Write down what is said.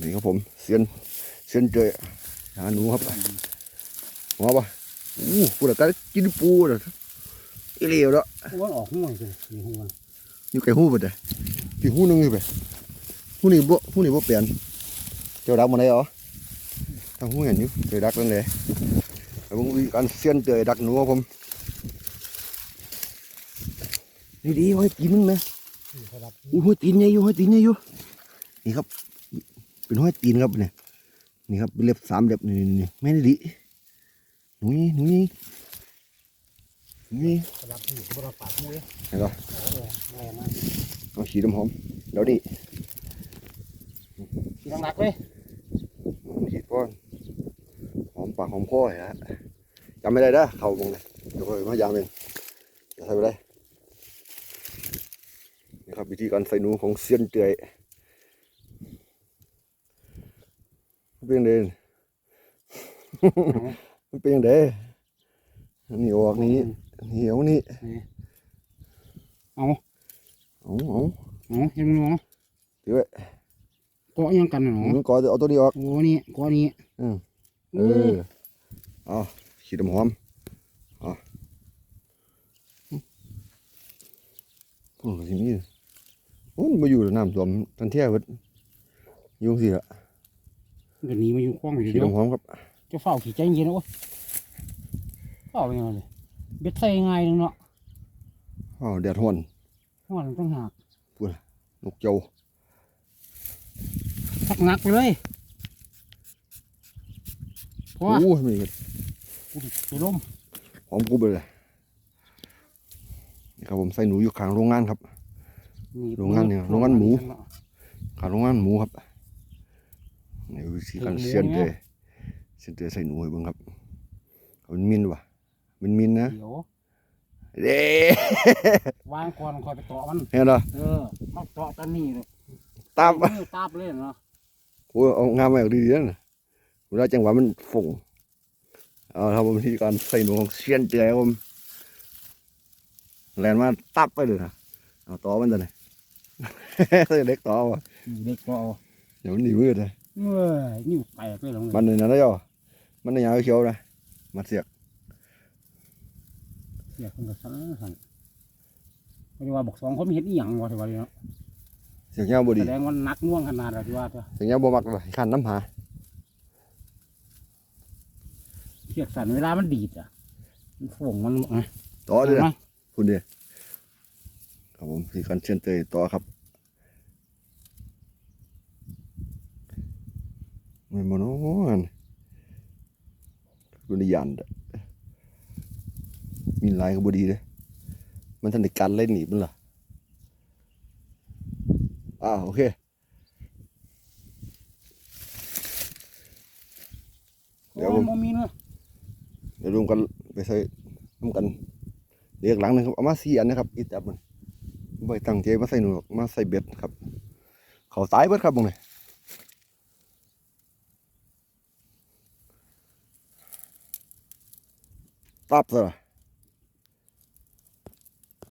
นี่ครับผมเซียนเซียนเจยหาหนูครับหัวปะอู้ปูตะกันกินปูเลยอีเหลียวแล้วหัวออกหัวเลยมีหัวอยู่ไกลหูไปเลยกี่หูหนึงอยู่ไปหูนี่บ่หูนี่บ่เปลี่ยนเจ้าดักมาได้เหรอทางหูเห็นอยู่เจอดักนั่นเลยแล้วผมมีการเซียนเจยดักหนูครับผมนี่ดีไว้กินมันไหมครับอู้ห้อยตีนใหญ่อยู่ห้อยตีนใหญ่อยู่นี่ครับ เป็นห้อยตีนครับเนี่ยนี่ครับเป็นเล็บสามเล็บนี่นี่นี่แม่นดิหนูนี่หนูนี่หนูนี่ครับที่บริปากมือเห็นปะโอ้แม่มาเอาฉีดน้ำหอมเดี๋ยวนี้ที่หนักเลยฉีดก้อนหอมปากหอมคอฮะจำไม่ได้เด้อเข่ามองเลยเดี๋ยวค่อยมายามเองจะใส่ไปได้นี่ครับวิธีการใส่หนูของเซียนเตยมัน เป็นยังไงมันเป็นยังไงนี่ออกนี้นี่เอานี่เอาเอาเอาเอายังงงเดี๋ยวไว้เกาะยังกันหนอมันก่อนจะเอาตัวนี้ออกโอ้นี่เกาะนี้อืมเอโอ้อเอาขีดน้ำหอมเอาโอ้สิมีโอ้ยมาอยู่แล้วน้ำท่วมทันเที่ยเวิดอยุ่จั่งสิละ เดี๋ยวนี้มาอยู่คล้องอยู่ขีดเดียวน้ำหอมครับจะเฝ้าขี่ใจเย็นโอ้ยเฝ้ายังไงเลยเบ็ดใส่ง่ายนึงเนาะอ้าวแดดห่อนหัวมันต้องหักนกเจ้าทักหนักไปเลยเพราะว่าโอ้ยมีกูจะล้มหอมกรุบเลยนี่ครับผมใส่หนูอยู่ข้างโรงงานครับ โรงงานเนี่ยโรงงานหมู ข้างโรงงานหมูครับ นี่วิธีการเสียนเตยเสียนเตยใส่หนูให้เบิ่งครับเอาเป็นมินว่ะเป็นมินนะเดี๋ยวเด้วางก่อนคอยไปเตาะมันเห็นเหรอเออมาเตาะตอนนี้เลยตามมือตาบเลยเนาะโอ้ยเอางามมาอย่างดีๆนะเวลาจังหวะมันฝงเอาครับผมวิธีการใส่หนูของเสียนเตยครับผมแลนมาตับไปเลยนะเอาต่อมันจะไหนใส่เล็กต่อวะเด็กก็เอาเดี๋ยวมันหนีมืดเลยเมื่อนิ้วแตกเลยหรอมันในนั้นได้ย่อมันในยาวเขียวนะมันเสียกเสียคนกับสันสันไม่ได้ว่าบอกสองคนมีเห็ดอีหยังวะที่ว่าเนาะเสียงยาวบดีแสดงว่านักน่วงขนาดอะไรที่ว่าเถอะเสียงยาวบ่มักเลยขันน้ำหาเสียกสันเวลามันดีดอะมันฝงมันไงต่อเลยไหมนะคุณเดียครับผมสีกันเชียนเตยต่อครับ มันมันโอ้ยกุนยันเด้อมีลายก็บดีเลยมันทันได้การเล่นหนีมันเหรออ่าโอเคเดี๋ยวผมโอ้มีเนาะเดี๋ยวรวมกันไปใส่ร่วมกันเรียกหลังหนึงครับเอามาสี่อันนะครับอีจับมันไม่ตั้งใจมาใส่หนูหรอกมาใส่เบ็ดครับ เขาตายเบิดครับบงเลย ตับซะละ